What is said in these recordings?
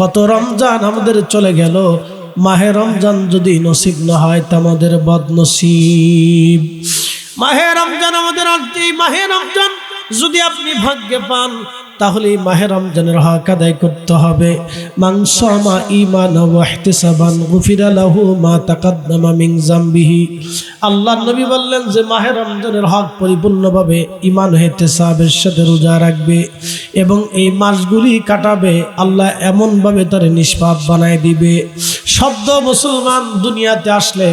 কত রমজান আমাদের চলে গেল। মাহে রমজান যদি নসিব না হয় তা আমাদের বদনসিব। মাহে রমজান আমাদের মাহে রমজান যদি আপনি ভাগ্যে পান তাহলে মাহে রমজানের হক আদায় করতে হবে। মা আল্লাহ নবী বললেন যে, মাহে রমজানের হক পরিপূর্ণভাবে ইমান হেতে সাহেবের সাথে রোজা রাখবে এবং এই মাসগুলি কাটাবে, আল্লাহ এমনভাবে তার নিষ্পাপ বানায় দিবে। শব্দ মুসলমান দুনিয়াতে আসলে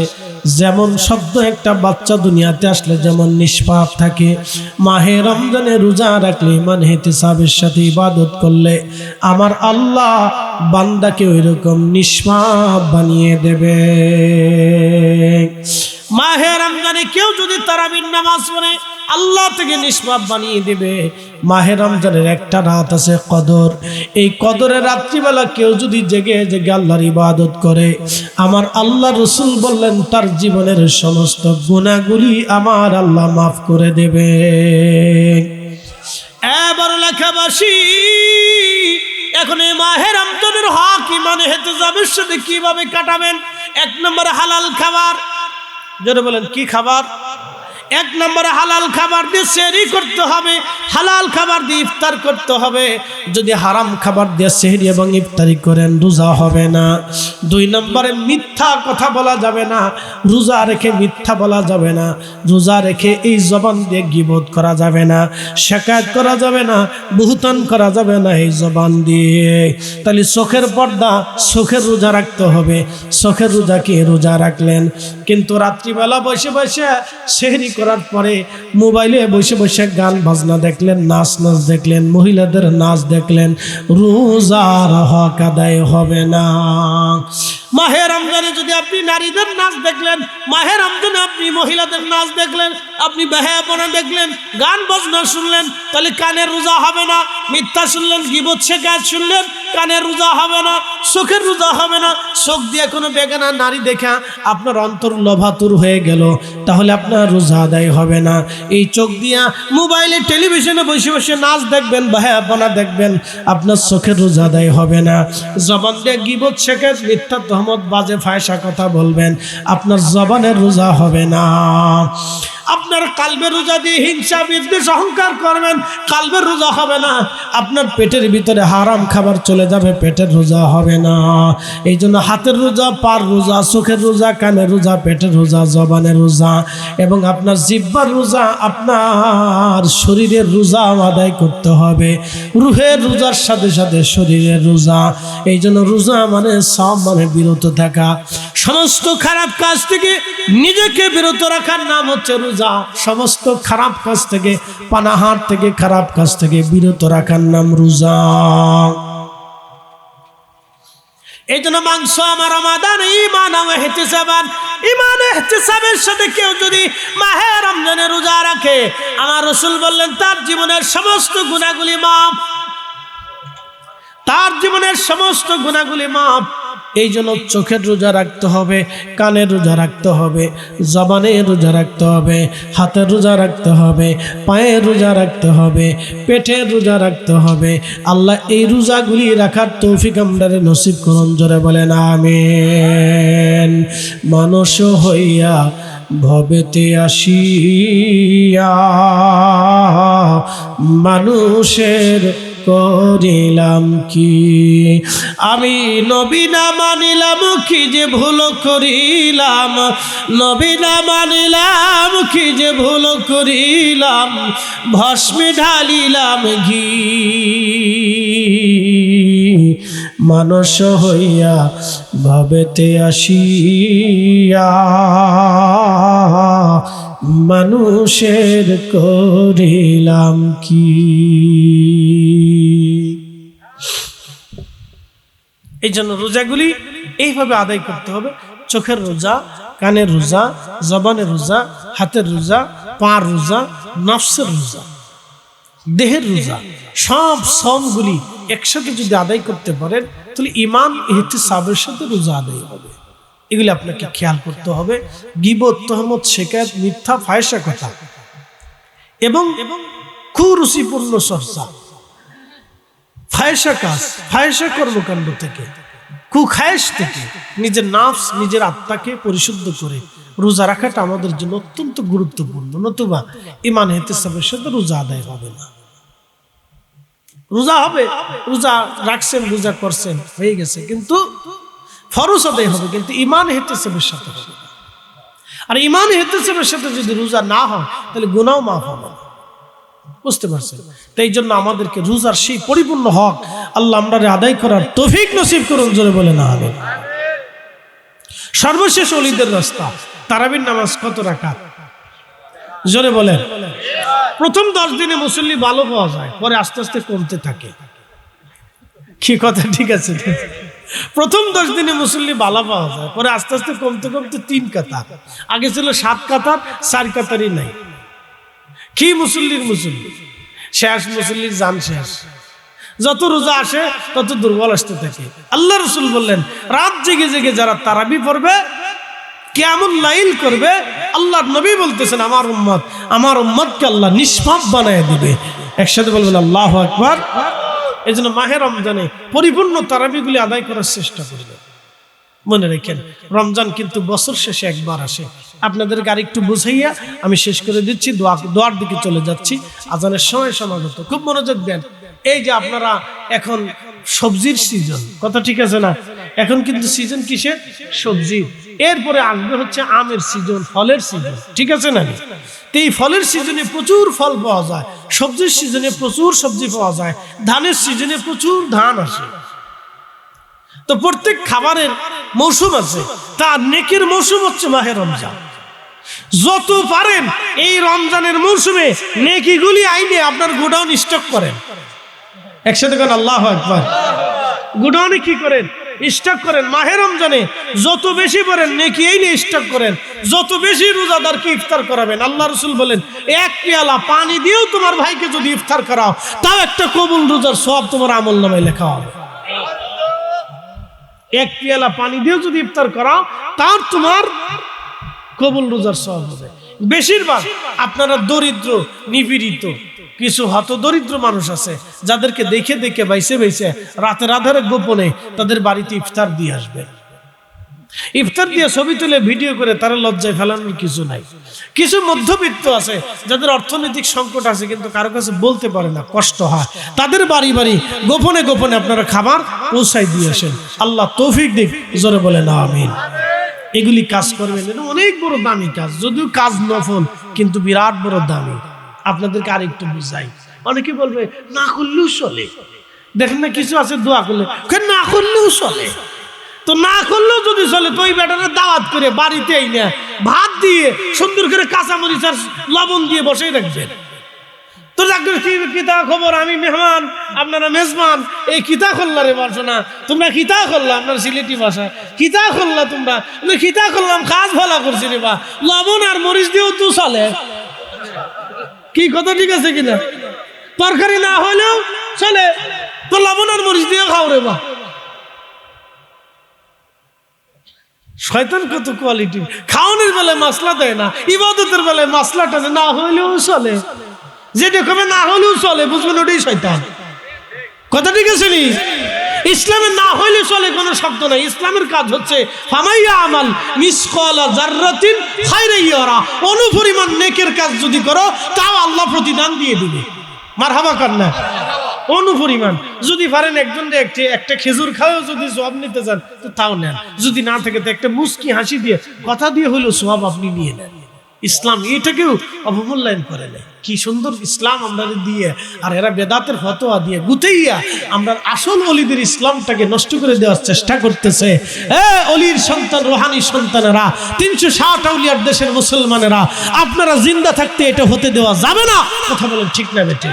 যেমন শব্দ একটা বাচ্চা দুনিয়াতে আসলে যেমন নিষ্পাপ থাকে, মাহে রমজানে রোজা রাখলে মানে হেতে সাবের সাথে ইবাদত করলে, আমার আল্লাহ বান্দাকে ওই রকম নিষ্পাপ বানিয়ে দেবে। মাহে রমজানে কেউ যদি তারাবির নামাজ পড়ে আল্লাহ থেকে নিষ্পাপ বানিয়ে দেবে। মাহে রমজানের একটা রাত আছে কদর। এই কদরের রাত্রিবেলা কেউ যদি জেগে জেগে আল্লাহর ইবাদত করে, আমার আল্লাহ রসুল বললেন, তার জীবনের সমস্ত গুণাগুলি আমার আল্লাহ মাফ করে দেবে। এবার লেখাবাসী, এখন এই মাহের রমজানের হক ইমানে হেতে যাবে সাথে কীভাবে কাটাবেন? এক নম্বর হালাল খাবার। জোরে বলেন, কি খাবার? এক নম্বরে হালাল খাবার দিয়ে সেহরি করতে হবে। হালাল খাবার দিয়ে ইফতার করতে হবে। যদি হারাম খাবার দিয়ে সেহরি এবং ইফতারি করেন, রোজা হবে না। দুই নম্বরে মিথ্যা কথা বলা যাবে না। রোজা রেখে মিথ্যা বলা যাবে না। রোজা রেখে এই জবান দিয়ে গিবোধ করা যাবে না। শেকায়ত করা যাবে না। বহুতান করা যাবে না এই জবান দিয়ে। তাহলে চোখের পর্দা চোখের রোজা রাখতে হবে। চোখের রোজা কি রোজা রাখলেন? কিন্তু রাত্রিবেলা বসে বসে সেহরি করার পরে মোবাইলে বসে বসে গান বাজনা দেখলেন, নাচ নাচ দেখলেন, মহিলাদের নাচ দেখলেন রোজার হক আদায় হবে না। মাহে রমজানে যদি আপনি নারীদের নাচ দেখলেন, মাহে রমজানে আপনি মহিলাদের নাচ দেখলেন, আপনি বেহায়াপনা দেখলেন, গান বাজনা শুনলেন, তাহলে কানের রোজা হবে না। মিথ্যা শুনলেন, গিবত শেখায় শুনলেন, কানের রোজা হবে না, চোখের রোজা হবে না। চোখ দিয়ে কোনো বেগানা নারী দেখা আপনার অন্তর লভাতুর হয়ে গেল, তাহলে আপনার রোজা আদায় হবে না। এই চোখ দিয়া মোবাইলে, টেলিভিশনে বসে বসে নাচ দেখবেন, বাহায়াপনা দেখবেন, আপনার চোখের রোজা আদায় হবে না। জবান দিয়ে গিবত শেখে মিথ্যা তহমত বাজে ফায়সা কথা বলবেন। আপনার জবানের রোজা হবে না। আপনার কালবের রোজা দিয়ে হিংসা, বিদ্বেষ, অহংকার করবেন কালবের রোজা হবে না। আপনার পেটের ভিতরে হারাম খাবার চলে যাবে, পেটের রোজা হবে না। এই জন্য হাতের রোজা, পার রোজা, চোখের রোজা, কানের রোজা, পেটের রোজা, জবানের রোজা এবং আপনার জিব্বার রোজা, আপনার শরীরের রোজা আদায় করতে হবে। রুহের রোজার সাথে সাথে শরীরের রোজা। এই জন্য রোজা মানে সব মানে বিরত থাকা। সমস্ত খারাপ কাজ থেকে নিজেকে বিরত রাখার নাম হচ্ছে রোজা। সমস্ত খারাপ কাজ থেকে, পানাহার থেকে, খারাপ কাজ থেকে বিরত রাখার নাম রোজা। এই জন্য মাংস আমার রমাদান ইমান হেতেসাবান ইমান হেতেসাবের সাথে কেউ যদি মাহে রমজানে রোজা রাখে, আমার রসুল বললেন, তার জীবনের সমস্ত গুণাগুলি মাপ তার জীবনের সমস্ত গুণাগুলি মাপ এই জন্য চোখের রোজা রাখতে হবে, কানের রোজা রাখতে হবে জবানের রোজা রাখতে হবে, হাতের রোজা রাখতে হবে, পায়ের রোজা রাখতে হবে, পেটের রোজা রাখতে হবে। আল্লাহ এই রোজাগুলি রাখার তৌফিক আমদারে নসিব করুন, জোরে বলেন, আমেন। মানুষ হইয়া ভবেতে আসিয়া, মানুষের করিলাম কি? আমি নবী না মানিলাম কি যে ভুল করিলাম? নবী না মানিলাম কি যে ভুল করিলাম? ভস্মে ঢালিলাম ঘি। মানস হইয়া ভাবেতে আসিয়া মানুষের করিলাম কি? এই জন্য রোজাগুলি এইভাবে আদায় করতে হবে। চোখের রোজা, কানের রোজা, জবানের রোজা, হাতের রোজা, পার রোজা, নফসের রোজা, দেহের রোজা, সব সমগুলি একসাথে যদি আদায় করতে পারেন, তাহলে ইমান এহতে সাবের সাথে রোজা আদায় হবে। এগুলি আপনাকে খেয়াল করতে হবে। গিবত, তহমত শেখায়ত মিথ্যা, ফায়সা কথা। এবং কুরুচিপূর্ণ চর্চা। ফায়সা কাজ, ফায়সা কর্মকাণ্ড থেকে। কুখায়েশ থেকে। নিজের নাফস, নিজের আত্মাকে পরিশুদ্ধ করে রোজা রাখাটা আমাদের জন্য অত্যন্ত গুরুত্বপূর্ণ। নতুবা ইমান সাথে রোজা আদায় হবে না। রোজা হবে, রোজা রাখছেন, রোজা করছেন, হয়ে গেছে। কিন্তু ফরজ আদায় হবে, কিন্তু ইমান হেতেসাবের সাথে হবে আর ইমান হেতেসাবের সাথে যদি রোজা না হয়, তাহলে গুনাও মাফ হবে না। বুঝতে পারছেন? তাই জন্য আমাদেরকে রোজার সেই পরিপূর্ণ হক আল্লাহ আমরা আদায় করার তৌফিক নসিব করুন, জোরে বলে না হবে সর্বশেষ অলিদের রাস্তা, তারাবির নামাজ কত রাখা জোরে বলেন। প্রথম দশ দিনে মুসল্লি ভালো পাওয়া যায়, পরে আস্তে আস্তে কমতে থাকে। কি কথা, ঠিক আছে? প্রথম দশ দিনে মুসল্লি ভালো পাওয়া যায়, পরে আস্তে আস্তে কমতে কমতে তিন কাতার। আগে ছিল সাত কাতার, চার কাতারই নাই। কি মুসল্লির মুসল্লি? শেষ মুসল্লির জান শেষ। যত রোজা আসে, তত দুর্বল আসতে থাকে। আল্লাহ রসুল বললেন, রাত জেগে জেগে যারা তারাবি পড়বে, কেমন লাইল করবে আল্লাহ নবী বলতেছেন, আমার উম্মত, আমার উম্মতকে আল্লাহ নিষ্পাপ বানায় দিবে। একসাথে বলবেন, আল্লাহ আকবার। এই জন্য মাহের রমজানে পরিপূর্ণ তারাবিগুলি আদায় করার চেষ্টা করবে। মনে রেখেন, রমজান কিন্তু বছর শেষে একবার আসে। আপনাদেরকে আরেকটু বুঝাইয়া আমি শেষ করে দিচ্ছি, দোয়া দোয়ার দিকে চলে যাচ্ছি। আজানের সময় সমাগত। খুব মনোযোগ দেন। এই যে আপনারা এখন সবজির সিজন কথা ঠিক আছে না? এখন কিন্তু সিজন কিসের? সবজি। এরপরে আসবে হচ্ছে আমের সিজন ফলের সিজন ঠিক আছে না? তো এই ফলের সিজনে প্রচুর ফল পাওয়া যায়, সবজির সিজনে প্রচুর সবজি পাওয়া যায়, ধানের সিজনে প্রচুর ধান আসে। তো প্রত্যেক খাবারের মৌসুম আছে, তার নেকের মৌসুম হচ্ছে মাহে রমজান। যত পারেন এই রমজানের মৌসুমে নেকিগুলি আইনে আপনার গোডাউন স্টক করেন। একসাথে করেন আল্লাহ একবার গোডাউনে কি করেন? স্টক করেন। মাহে রমজানে যত বেশি পারেন নেকি এই নিয়ে স্টক করেন। যত বেশি রোজাদারকে ইফতার করাবেন, আল্লাহ রসুল বলেন, এক পেয়ালা পানি দিয়েও তোমার ভাইকে যদি ইফতার করাও, তাও একটা কবুল রোজার সব তোমার আমল নামে লেখা হবে। এক পেয়ালা পানি দিয়েও যদি ইফতার করাও, তার তোমার কবুল রোজার সব হবে। বেশিরভাগ আপনারা দরিদ্র, নিপীড়িত কিছু হত দরিদ্র মানুষ আছে, যাদেরকে দেখে দেখে বাইসে বাইসে রাতের আধারে গোপনে তাদের বাড়িতে ইফতার দিয়ে আসবে। ইফতার দিয়ে ছবি তুলে ভিডিও করে তারা লজ্জায় ফেলানোর কিছু নাই। কিছু মধ্যবিত্ত আছে, যাদের অর্থনৈতিক সংকট আছে, কিন্তু কারও কাছে বলতে পারে না, কষ্ট হয়। তাদের বাড়ি বাড়ি গোপনে গোপনে আপনারা খাবার পৌঁছাই দিয়ে আসেন। আল্লাহ তৌফিক দিক, জোরে বলে না আমিন। এগুলি কাজ করবেন, এটা অনেক বড় দামি কাজ, যদিও কাজ নফল, কিন্তু বিরাট বড় দামি। আপনাদেরকে আরেকটু বুঝাই। অনেকে বলবে, না করলেও চলে। দেখেন না, কিছু আছে দোয়া করলে। না করলেও চলে। তো না করলেও যদি চলে, তো ওই বেটারে দাওয়াত করে বাড়িতে এই না ভাত দিয়ে সুন্দর করে কাঁচামরিচ আর লবণ দিয়ে বসেই রাখবেন। তো ডাক্তার, কি কিতা খবর? আমি মেহমান, আপনারা মেজবান। এই কিতা করলা রে না তোমরা কিতা করলা আপনার সিলেটি ভাষা। কিতা করলা তোমরা? কিতা করলাম কাজ ভালো করছি রে বা। লবণ আর মরিচ দিয়েও তো চলে। কি কথা ঠিক আছে কিনা? তরকারি না হলেও চলে। তো লবণ আর মরিচ দিয়েও খাও রে বা। শয়তান কত কোয়ালিটি খাওয়ানোর বেলায় মশলা দেয় না, ইবাদতের বেলায় মশলাটা না হইলেও চলে। যেটা কবে না হলেও চলে, বুঝবেন ওটাই শয়তান। কথা ঠিক আছে নি? ইসলামের না হইলে চলে কোনো শব্দ নাই। ইসলামের কাজ হচ্ছে, ফামাইয়া আমাল অনুপরিমাণ নেকের কাজ যদি করো, তাও আল্লাহ প্রতিদান দিয়ে দিবে। মারহাবা কর না। অনুপরিমাণ। যদি পারেন একজন একটি একটা খেজুর খাওয়াও যদি সব নিতে চান, তো তাও নেন। যদি না থাকে, তো একটা মুস্কি হাসি দিয়ে, কথা দিয়ে হইলেও সব আপনি নিয়ে নেন। ইসলাম, এটাকেও অবমূল্যায়ন করে নেয় কি সুন্দর ইসলাম আমরা দিয়ে, আর এরা বেদাতের ফতোয়া দিয়ে, গুতেইয়া আমরা আসল অলিদের ইসলামটাকে নষ্ট করে দেওয়ার চেষ্টা করতেছে। এ অলির সন্তান রোহানি সন্তানেরা, তিনশো ষাট আউলিয়ার দেশের মুসলমানেরা, আপনারা জিন্দা থাকতে এটা হতে দেওয়া যাবে না। কথা বলেন ঠিক না বেটে?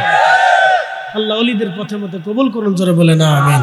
আল্লাহ অলিদের পথে মতো কবুল করুন, জোরে বলে না আমিন।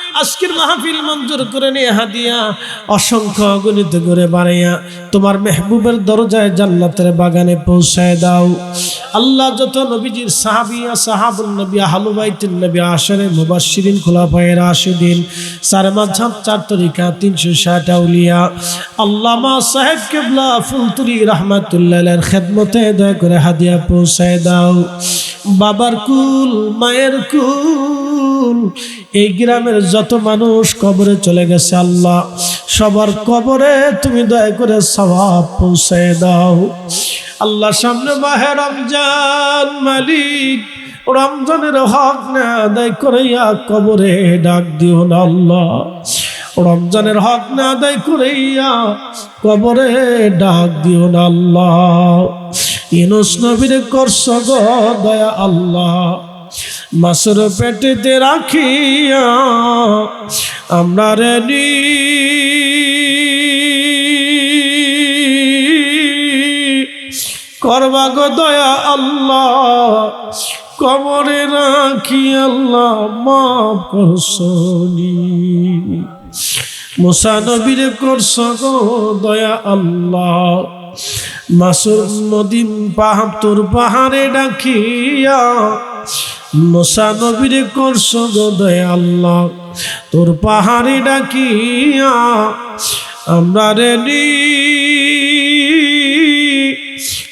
আজকের মাহফিল মঞ্জুর করে নিয়ে হাদিয়া অসংখ্য গণিত করে বাড়াইয়া তোমার মেহবুবের দরজায় জান্নাতের বাগানে পৌঁছায় দাও। আল্লাহ যত নবীজির সাহাবিয়া সাহাবুল নবী হালুবাইতুল নবী, আশরে মুবাশশিরিন, খোলাফায়ে রাশিদিন, চার মাঝহাব, চার তরিকা, তিনশো ষাট আউলিয়া। আল্লামা সাহেব কেবলা ফুলতুলি রহমাতুল্লাহ খেদমতে দয়া করে হাদিয়া পৌঁছায় দাও। বাবার কুল, মায়ের কুল এই গ্রামের যত মানুষ কবরে চলে গেছে, আল্লাহ, সবার কবরে তুমি দয়া করে সবাব পৌঁছে দাও। আল্লাহ সামনে মাহে রমজান মালিক, রমজানের হক না আদায় করাইয়া কবরে ডাক দিও না আল্লাহ। রমজানের হক না আদায় করাইয়া কবরে ডাক দিও না আল্লাহ। ইনুস নবীর করছ গো দয়া আল্লাহ। মাসুর পেটেতে রাখিয়া আমরা রেডি। করবা গো দয়া আল্লাহ, কবরে রাখি আল্লাহ, মাফ করছনি মুসানবীর করছ গো দয়া আল্লাহ, মাসুর নদীন পাহাড় তোর পাহাড়ে ডাকিয়া মুসানবীর করছ গো দয়া আল্লাহ তোর পাহাড়ি ডাকিয়া আমরা রেডি।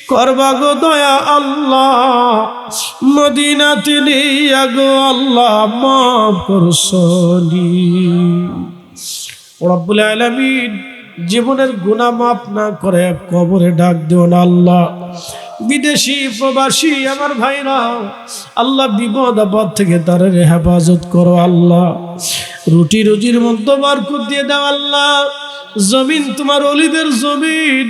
করবা গো দয়া আল্লাহ মদিনা তিনি গো আল্লাহ মাফ করছনি রব্বুল আলামিন, জীবনের গুনাহ মাফ না করে কবরে ডাক দিও না আল্লাহ। বিদেশি প্রবাসী আমার ভাইরা, আল্লাহ বিপদ আপদ থেকে তার হেফাজত করো আল্লাহ। রুটি রুজির মধ্যে বারকুত দিয়ে দাও আল্লাহ। জমিন তোমার অলিদের জমিন,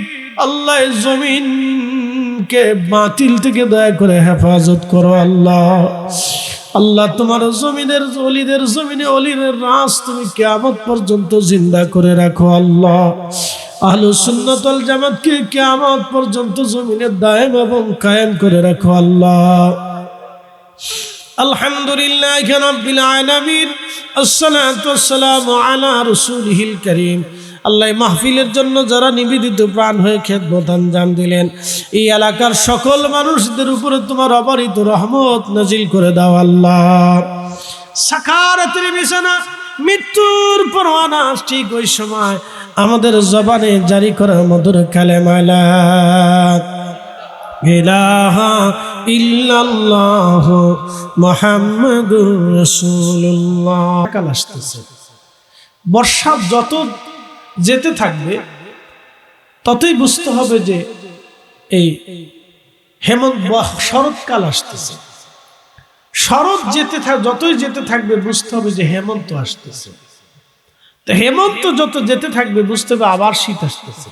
আল্লাহ এই জমিনকে বাতিল থেকে দয়া করে হেফাজত করো আল্লাহ। আল্লাহ তোমার জমিনের অলিদের জমিনে অলিদের রাস তুমি কেমন পর্যন্ত জিন্দা করে রাখো আল্লাহ। আহলু সুন্নতল জামাতকে কেমন পর্যন্ত জমিনের দায়েম এবং কায়েম করে রাখো আল্লাহ। আলহামদুলিল্লাহ রাব্বিল আলামিন, আসসালাতু ওয়াসসালামু আলা কারীম। আল্লাহ মাহফিলের জন্য যারা নিবেদিত প্রাণ হয়ে খেদমত দিলেন, এই এলাকার সকল মানুষদের উপরে তোমার অপরিত রহমত নাজিল করে দাও আল্লাহ। সাকারাতের বিছানা মৃত্যুর পরোয়ানা ঠিক ওই সময়। আমাদের জবানে জারি করা মধুর কালেমালা। ইলাহা ইল্লাল্লাহ মুহাম্মাদুর রাসূলুল্লাহ। কাল আসতেছে। বর্ষা যত যেতে থাকবে, ততই বুঝতে হবে যে এই হেমন্ত শরৎকাল আসতেছে। শরৎ যেতে থাক, যতই যেতে থাকবে, বুঝতে হবে যে হেমন্ত আসতেছে। তো হেমন্ত যত যেতে থাকবে, বুঝতে হবে আবার শীত আসতেছে।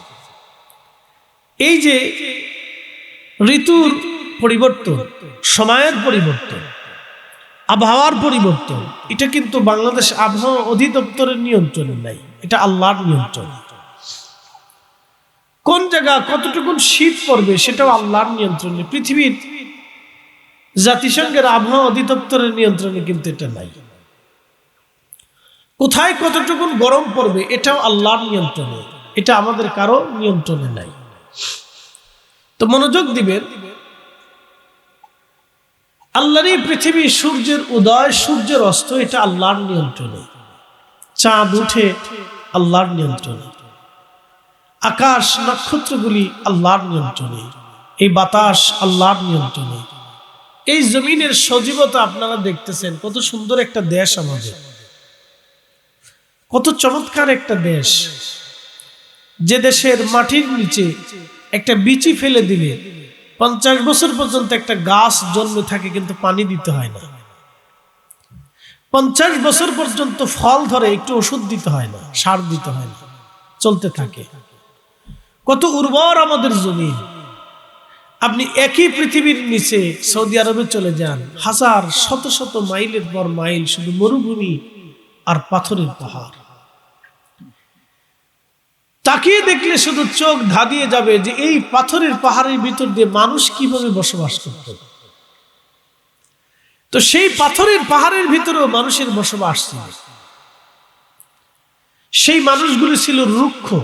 এই যে ঋতুর পরিবর্তন, সময়ের পরিবর্তন, আবহাওয়ার পরিবর্তন, এটা কিন্তু বাংলাদেশ আবহাওয়া অধিদপ্তরের নিয়ন্ত্রণে নাই, এটা আল্লাহর নিয়ন্ত্রণ। কোন জায়গা কতটুকু শীত পড়বে, সেটাও আল্লাহর নিয়ন্ত্রণে। পৃথিবীর জাতিসংঘের আবহাওয়া অধিদপ্তরের নিয়ন্ত্রণে কিন্তু এটা নাই। কোথায় কতটুকু গরম পড়বে, এটাও আল্লাহর নিয়ন্ত্রণে। এটা আমাদের কারও নিয়ন্ত্রণে নাই। তো মনোযোগ দিবেন আল্লাহর এই পৃথিবী সূর্যের উদয়, সূর্যের অস্ত, এটা আল্লাহর নিয়ন্ত্রণে। চাঁদ উঠে, আল্লাহর নিয়ন্ত্রণে। আকাশ নক্ষত্রগুলি আল্লাহর নিয়ন্ত্রণে। এই বাতাস আল্লাহর নিয়ন্ত্রণে। এই জমিনের সজীবতা আপনারা দেখতেছেন। কত সুন্দর একটা দেশ আমাদের। কত চমৎকার একটা দেশ। যে দেশের মাটির নিচে একটা বিচি ফেলে দিলে পঞ্চাশ বছর পর্যন্ত একটা গাছ জন্মে থাকে কিন্তু পানি দিতে হয় না। পঞ্চাশ বছর পর্যন্ত ফল ধরে একটু ওষুধ দিতে হয় না, সার দিতে হয় না, চলতে থাকে। কত উর্বর আমাদের জমি। আপনি একই পৃথিবীর নিচে সৌদি আরবে চলে যান। হাজার, শত শত মাইলের পর মাইল শুধু মরুভূমি আর পাথরের পাহাড়। তাকিয়ে দেখলে শুধু চোখ ধাঁধিয়ে যাবে যে এই পাথরের পাহাড়ের ভিতর দিয়ে মানুষ কীভাবে বসবাস করত। তো সেই পাথরের পাহাড়ের ভিতরেও মানুষের বসবাস ছিল। সেই মানুষগুলি ছিল রুক্ষ,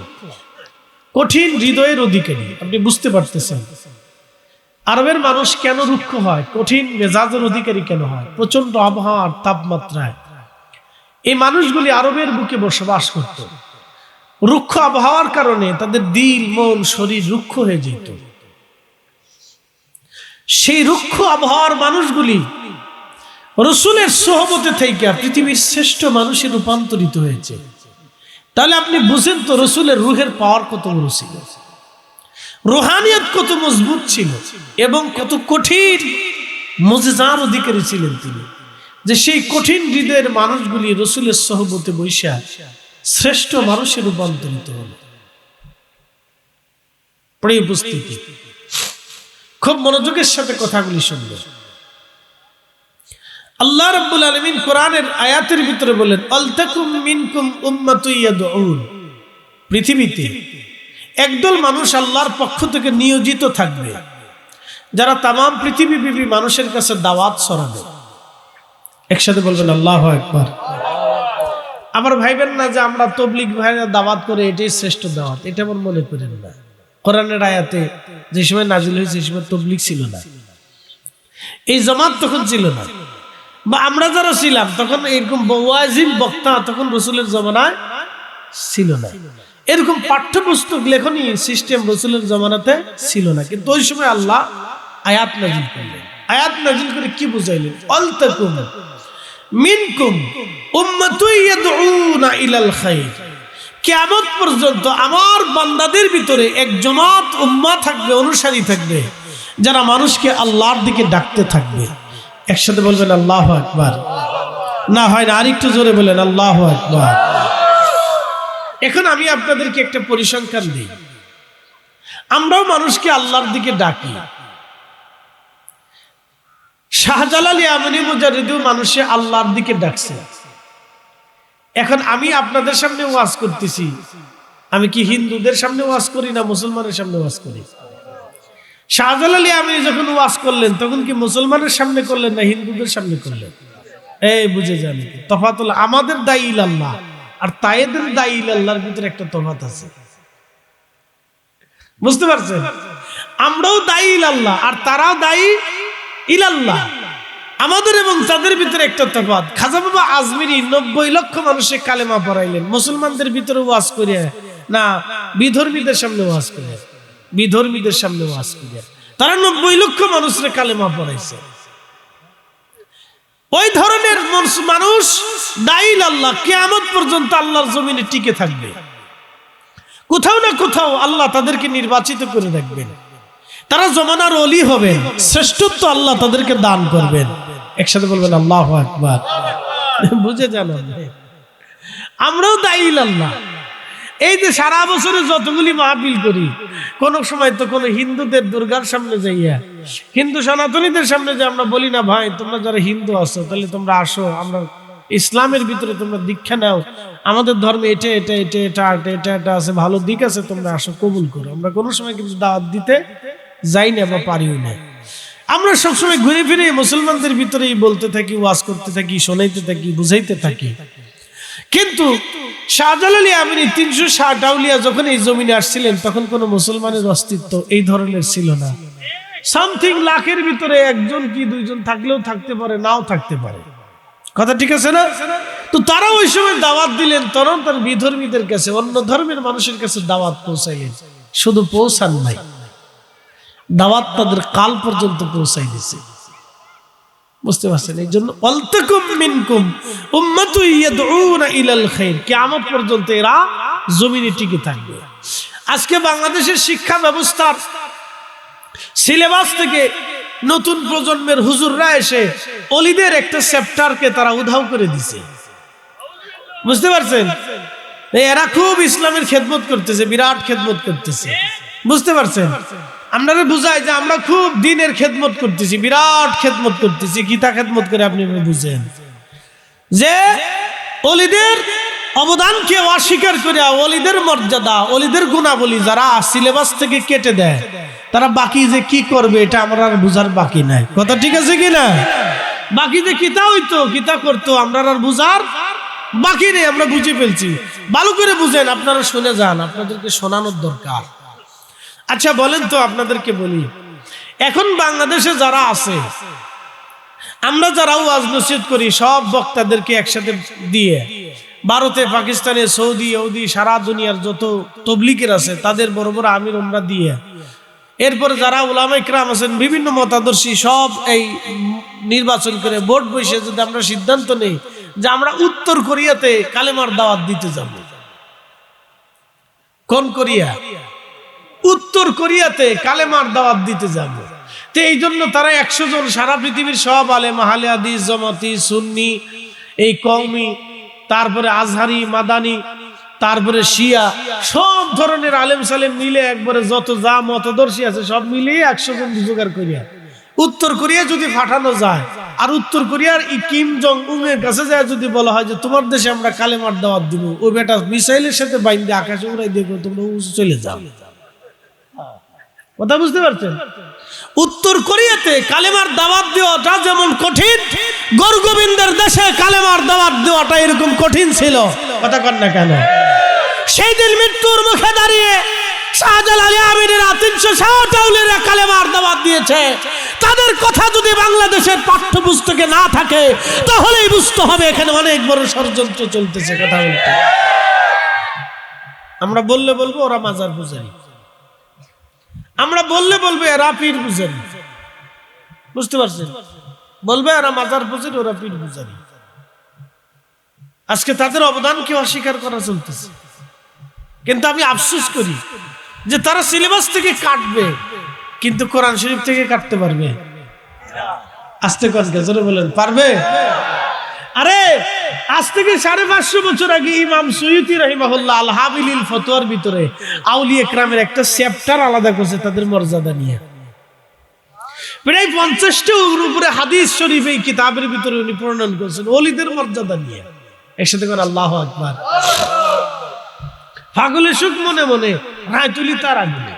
কঠিন হৃদয়ের অধিকারী। আপনি বুঝতে পারতেছেন। আরবের মানুষ কেন রুক্ষ হয়? কঠিন মেজাজের অধিকারী কেন হয়? প্রচণ্ড আবহাওয়ার তাপমাত্রায়। এই মানুষগুলি আরবের বুকে বসবাস করত। রুক্ষ আবহাওয়ার কারণে তাদের দিল, মন, শরীর রুক্ষ হয়ে যেত। সেই রুক্ষ আবহাওয়ার মানুষগুলি রসুলের সহমতে থেকে পৃথিবীর শ্রেষ্ঠ মানুষে রূপান্তরিত হয়েছে। তাহলে আপনি বুঝেন তো রসুলের রুহের পাওয়ার কত বড় ছিল? রুহানিয়ত কত মজবুত ছিল এবং কত কঠিন মজেজার অধিকারী ছিলেন তিনি। যে সেই কঠিন হৃদয়ের মানুষগুলি রসুলের সহবতে বৈশা শ্রেষ্ঠ মানুষে রূপান্তরিত হল। খুব মনোযোগের সাথে কথাগুলি শুনবেন। আল্লাহ রাব্বুল আলামিন কোরআনের আয়াতের ভিতরে বলেন আলতাকুম মিনকুম উম্মাতু ইয়াদউন। পৃথিবীতে একদল মানুষ আল্লাহর পক্ষ থেকে নিয়োজিত থাকবে। যারা তামাম পৃথিবীব্যাপী মানুষের কাছে দাওয়াত ছড়াবে একসাথে বলবেন, আল্লাহ একবার আমার ভাইবেন না যে আমরা তবলিগ ভাইরা দাওয়াত করে এটাই শ্রেষ্ঠ দাওয়াত, এটা আমার মনে করেন না। কোরআনের আয়াতে যে সময় নাজিল হয়েছে, সেই সময় তবলিগ ছিল না। এই জমাত তখন ছিল না। বা আমরা যারা ছিলাম, তখন এরকম বক্তা তখন রসুলের জমানায় ছিল না। এরকম পাঠ্যপুস্তক লেখনী সিস্টেম রসুলের জমানাতে ছিল না। কিন্তু ওই সময় আল্লাহ আয়াত নাজিল করলেন। আয়াত নাজিল করে কি বুঝাইলেন? অলতাকুম মিনকুম উম্মাতুই ইয়াদউনা ইলাল খাইর। কিয়ামত পর্যন্ত আমার বান্দাদের ভিতরে এক জমাত উম্মা থাকবে, অনুসারী থাকবে, যারা মানুষকে আল্লাহর দিকে ডাকতে থাকবে। একসাথে বলবেন আল্লাহ আকবার। না হয় না, আরেকটু জোরে বলেন আল্লাহ আকবার। এখন আমি আপনাদেরকে একটা পরিসংখ্যান দিই। আমরাও মানুষকে আল্লাহর দিকে ডাকি। শাহজালাল ইয়ামনি মুজারিদু মানুষে আল্লাহর দিকে ডাকছে। এখন আমি আপনাদের সামনে ওয়াজ করতেছি। আমি কি হিন্দুদের সামনে ওয়াজ করি না মুসলমানের সামনে ওয়াজ করি? শাহজালাল ইয়ামনি যখন ওয়াজ করলেন, তখন কি মুসলমানের সামনে করলেন না হিন্দুদের সামনে করলেন? এই বুঝে যান তফাত আমাদের দায়ী আল্লাহ আর তাইদের দায়ী আল্লাহর ভিতরে একটা তফাত আছে। বুঝতে পারছেন? আমরাও দায়ী আল্লাহ, আর তারাও দায়ী ইলাল্লাহ। আমাদের এবং তাদের ভিতরে একটা তফাত খাজা বাবা আজমিরি নব্বই লক্ষ মানুষের কালেমা পড়াইলেন। মুসলমানদের ভিতরে ওয়াজ করিয়া, না, বিধর্মীদের সামনে ওয়াজ করিয়া, বিধর্মীদের সামনে ওয়াজ করিয়া। তারা নব্বই লক্ষ মানুষের কালেমা পড়াইছে। ওই ধরনের মানুষ- দাইল আল্লাহ। কেয়ামত পর্যন্ত আল্লাহর জমিনে টিকে থাকবে। কোথাও না কোথাও আল্লাহ তাদেরকে নির্বাচিত করে রাখবেন। তারা জমানার অলি হবেন, শ্রেষ্ঠত্ব আল্লাহ তাদেরকে দান করবেন। একসাথে বলবেন, আল্লাহ আকবার। বুঝে আমরাও দায়ী আল্লাহ। এই যে সারা বছরে যতগুলি মাহফিল করি, কোন সময় তো কোনো হিন্দুদের দুর্গার সামনে যাইয়া, হিন্দু সনাতনীদের সামনে যে আমরা বলি না, ভাই, তোমরা যারা হিন্দু আছো, তাহলে তোমরা আসো, আমরা ইসলামের ভিতরে তোমরা দীক্ষা নাও। আমাদের ধর্মে এটা এটা এটা এটা এটা এটা এটা আছে, ভালো দিক আছে, তোমরা আসো, কবুল করো। আমরা কোনো সময় কিন্তু দাওয়াত দিতে যাই না বা পারিও না। আমরা সবসময় ঘুরে ফিরে মুসলমানদের ভিতরেই বলতে থাকি, ওয়াজ করতে থাকি, শোনাইতে থাকি, বুঝাইতে থাকি। কিন্তু শাহজালাল আমিনী তিনশো ষাট আউলিয়া যখন এই জমিনে আসছিলেন তখন কোনো মুসলমানের অস্তিত্ব এই ধরনের ছিল না। সামথিং লাখের ভিতরে একজন কি দুইজন থাকলেও থাকতে পারে নাও থাকতে পারে। কথা ঠিক আছে না? তো তারা ওই সময় দাওয়াত দিলেন তখন তার বিধর্মীদের কাছে অন্য ধর্মের মানুষের কাছে দাওয়াত পৌঁছাইলেন। শুধু পৌঁছান নাই দাওয়াত তাদের কাল পর্যন্ত পৌঁছাই দিছে। বুঝতে পারছেন? এই জন্য অল্তকুম মিনকুম উম্মাতু ইয়াদউনা ইলাল খাইর। কিয়ামত পর্যন্ত এরা জমিনে টিকে থাকবে। আজকে বাংলাদেশের শিক্ষা ব্যবস্থার সিলেবাস থেকে নতুন প্রজন্মের হুজুররা এসে অলিদের একটা চ্যাপ্টারকে তারা উধাও করে দিছে। বুঝতে পারছেন? এরা খুব ইসলামের খেদমত করতেছে, বিরাট খেদমত করতেছে। বুঝতে পারছেন? আপনারা বুঝাই যে আমরা খুব দিনের খেদমত করতেছি, বিরাট খেদমত করতেছি। গীতা খেদমত করে আপনি বুঝেন। যে অলিদের অবদানকে অস্বীকার করে অলিদের মর্যাদা, অলিদের গুণাবলী যারা সিলেবাস থেকে কেটে দেয়, তারা বাকি যে কি করবে এটা আমরা আর বুঝার বাকি নাই। কথা ঠিক আছে কি না বাকি যে কিতা হইতো, কিতা করতো, আমরা আর বুঝার বাকি নেই, আমরা বুঝে ফেলছি। ভালো করে বুঝেন, আপনারা শুনে যান, আপনাদেরকে শোনানোর দরকার। আচ্ছা বলেন তো আপনাদেরকে বলি। এখন বাংলাদেশে যারা আছে, আমরা যারা ওয়াজ নসিদ করি, সব বক্তাদেরকে একসাথে দিয়ে, ভারতে, পাকিস্তানে, সৌদি সৌদি সারা দুনিয়ার যত তবলিকের আছে, তাদের বড় বড় আমির আমরা দিয়ে, এরপরে যারা ওলামা ইকরাম আছেন, বিভিন্ন মতাদর্শী, সব এই নির্বাচন করে ভোট বসে যদি আমরা সিদ্ধান্ত নেই যে আমরা উত্তর কোরিয়াতে কালেমার দাওয়াত দিতে যাব। কোন কোরিয়া? উত্তর কোরিয়াতে কালেমার দাওয়াত দিতে যাব। তো এই জন্য তারা একশো জন সারা পৃথিবীর সব আলে মাহালে আদিস জমাতি, সুন্নি, এই কৌমি তারপরে আজহারি, মাদানি, তারপরে শিয়া, সব ধরনের আলেম সালেম মিলে একবারে যত যা মতদর্শী আছে সব মিলিয়ে একশো জন জোগাড় করিয়া। উত্তর কোরিয়া যদি ফাটানো যায়, আর উত্তর কোরিয়ার এই কিম জং উমের কাছে যায় যদি বলা হয় যে তোমার দেশে আমরা কালেমার দাওয়াত দিব, ওই বেটা মিসাইলের সাথে বাইন্দে আকাশে উড়াই দেখো তোমরা চলে যাও। কথা বুঝতে পারছেন? উত্তর কোরিয়াতে কালেমার দাওয়াত দেওয়াটা যেমন কঠিন গোবিন্দের দেশে কালেমার দাওয়াত দেওয়াটা এরকম কঠিন ছিল। কথা কর না কেন? সেই দিন মৃত্যুর মুখে দাঁড়িয়ে তাদের কথা যদি বাংলাদেশের পাঠ্যপুস্তকে না থাকে, তাহলেই বুঝতে হবে এখানে অনেক বড় ষড়যন্ত্র চলতেছে কথা বলতে। আমরা বললে বলব, ওরা মাজার পূজারি। আমরা বললে বলবে, এরা পীর পূজারি বুঝতে পারছেন? বলবে, এরা মাজার পূজারি ওরা পীর পূজারি আজকে তাদের অবদানকে অস্বীকার করা চলতেছে। কিন্তু আমি আফসোস করি যে তারা সিলেবাস থেকে কাটবে, কিন্তু কোরআন শরীফ থেকে কাটতে পারবে। আস্তে কনকে বলেন, পারবে? আরে, আজ থেকে সাড়ে পাঁচশো বছর আগে ইমাম সৈয়দি রহিমাহুল্লাহ আল হাবিলিল ফতোয়ার ভিতরে আউলিয়া ক্রামের একটা চ্যাপ্টার আলাদা করছে তাদের মর্যাদা নিয়ে। প্রায় পঞ্চাশটা উপরে হাদিস শরীফ এই কিতাবের ভিতরে উনি প্রণয়ন করছেন অলিদের মর্যাদা নিয়ে। একসাথে করে আল্লাহ আকবার। পাগলে সুখ মনে মনে রায় তুলি তার আগুনে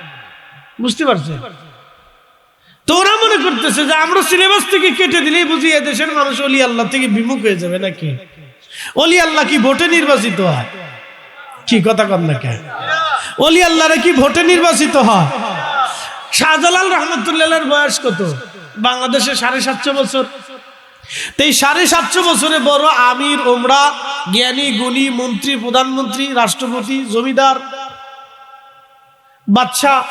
বুঝতে পারছেন? তোরা মনে করতেছে যে আমরা সিলেবাস থেকে কেটে দিলেই বুঝি দেশের মানুষ অলি আল্লাহ থেকে বিমুখ হয়ে যাবে নাকি? অলি আল্লাহ কি ভোটে নির্বাচিত হয়? কি কথা কর না কেন? অলি আল্লাহরা কি ভোটে নির্বাচিত হয়? শাহজালাল রহমতুল্লাহ বয়স কত? বাংলাদেশে সাড়ে সাতশো বছর। এই সাড়ে সাতশো বছরে বড় আমির ওমরা জ্ঞানী, গুণী, মন্ত্রী, প্রধানমন্ত্রী, রাষ্ট্রপতি, জমিদার, বাদশাহ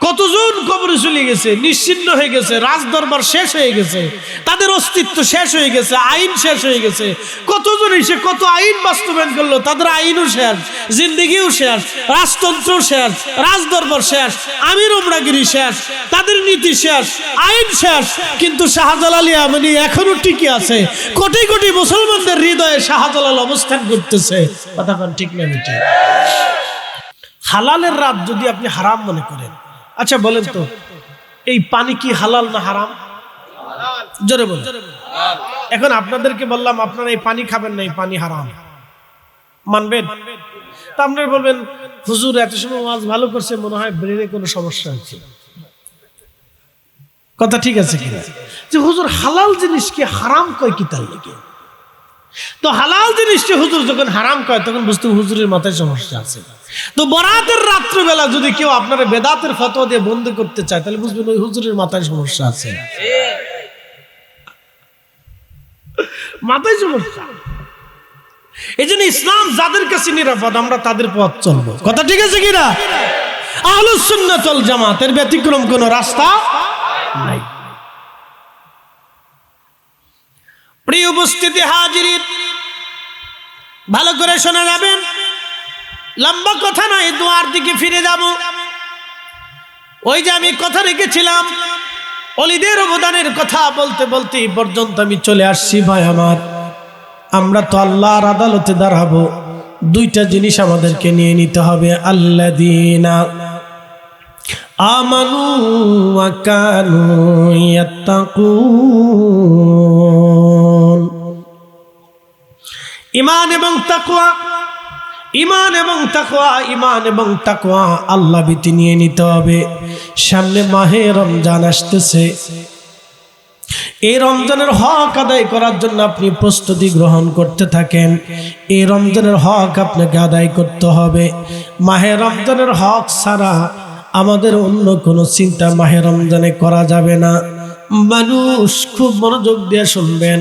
কতজন কবরে চলে গেছে? নিশ্চিন্ন হয়ে গেছে, রাজদরবার শেষ হয়ে গেছে, তাদের অস্তিত্ব শেষ হয়ে গেছে, আইন শেষ হয়ে গেছে। কতজন এসে কত আইন বাস্তবায়ন করল? তাদের আইনও শেষ, জিন্দিগিও শেষ রাজতন্ত্র শেষ, রাজদরবার শেষ, আমির ওমরাগিরি শেষ, তাদের নীতি শেষ, আইন শেষ। কিন্তু শাহজালাল ইয়ামানি এখনও টিকে আছে। কোটি কোটি মুসলমানদের হৃদয়ে শাহজালাল অবস্থান করতেছে। কথা ঠিক না হালালের রাত যদি আপনি হারাম মনে করেন আচ্ছা বলেন তো, এই পানি কি হালাল না হারাম? জোরে বলেন। এখন আপনাদেরকে বললাম, আপনারা এই পানি খাবেন না, এই পানি হারাম। মানবেন? তা আপনারা বলবেন, হুজুর, এত সময় মাছ ভালো করছে, মনে হয় ব্রেনে কোনো সমস্যা হচ্ছে। কথা ঠিক আছে কিনা? যে হুজুর, হালাল জিনিসকে হারাম কয় কি তার লেগে? তো হালাল জিনিসকে হুজুর যখন হারাম কয় তখন বুঝতে হুজুরের মাথায় সমস্যা আছে। তো বরাতের রাত্রবেলা যদি কেউ আপনার বেদাতের ফটো দিয়ে বন্ধ করতে চায়, তাহলে বুঝবেন ওই হুজুরের মাথায় সমস্যা আছে। মাথায় সমস্যা। এই জন্য ইসলাম যাদের কাছে নিরাপদ, আমরা তাদের পথ চলবো। কথা ঠিক আছে কিনা? আহলুসুন্নাতল জামাতের ব্যতিক্রম কোন রাস্তা নাই। প্রিয় উপস্থিতি হাজির। ভালো করে শোনা যাবেন লম্বা কথা নয়, দোয়ার দিকে ফিরে যাব। ওই যে আমি কথা রেখেছিলাম, অলিদের অবদানের কথা বলতে বলতে পর্যন্ত আমি চলে আসছি, ভাই আমার। আমরা তো আল্লাহর আদালতে দাঁড়াবো দুইটা জিনিস আমাদেরকে নিয়ে নিতে হবে। আল্লাহ দিনা আমানু ওয়া কানু ইয়াত্তাকুন। ইমান এবং তাকুয়া ইমান এবং তাকুয়া ইমান এবং তাকুয়া আল্লাহ ভীতি নিয়ে নিতে হবে। সামনে মাহে রমজান আসতেছে। এই রমজানের হক আদায় করার জন্য আপনি প্রস্তুতি গ্রহণ করতে থাকেন। এই রমজানের হক আপনাকে আদায় করতে হবে। মাহে রমজানের হক ছাড়া আমাদের অন্য কোনো চিন্তা মাহে রমজানে করা যাবে না। মানুষ খুব মনোযোগ দিয়ে শুনবেন।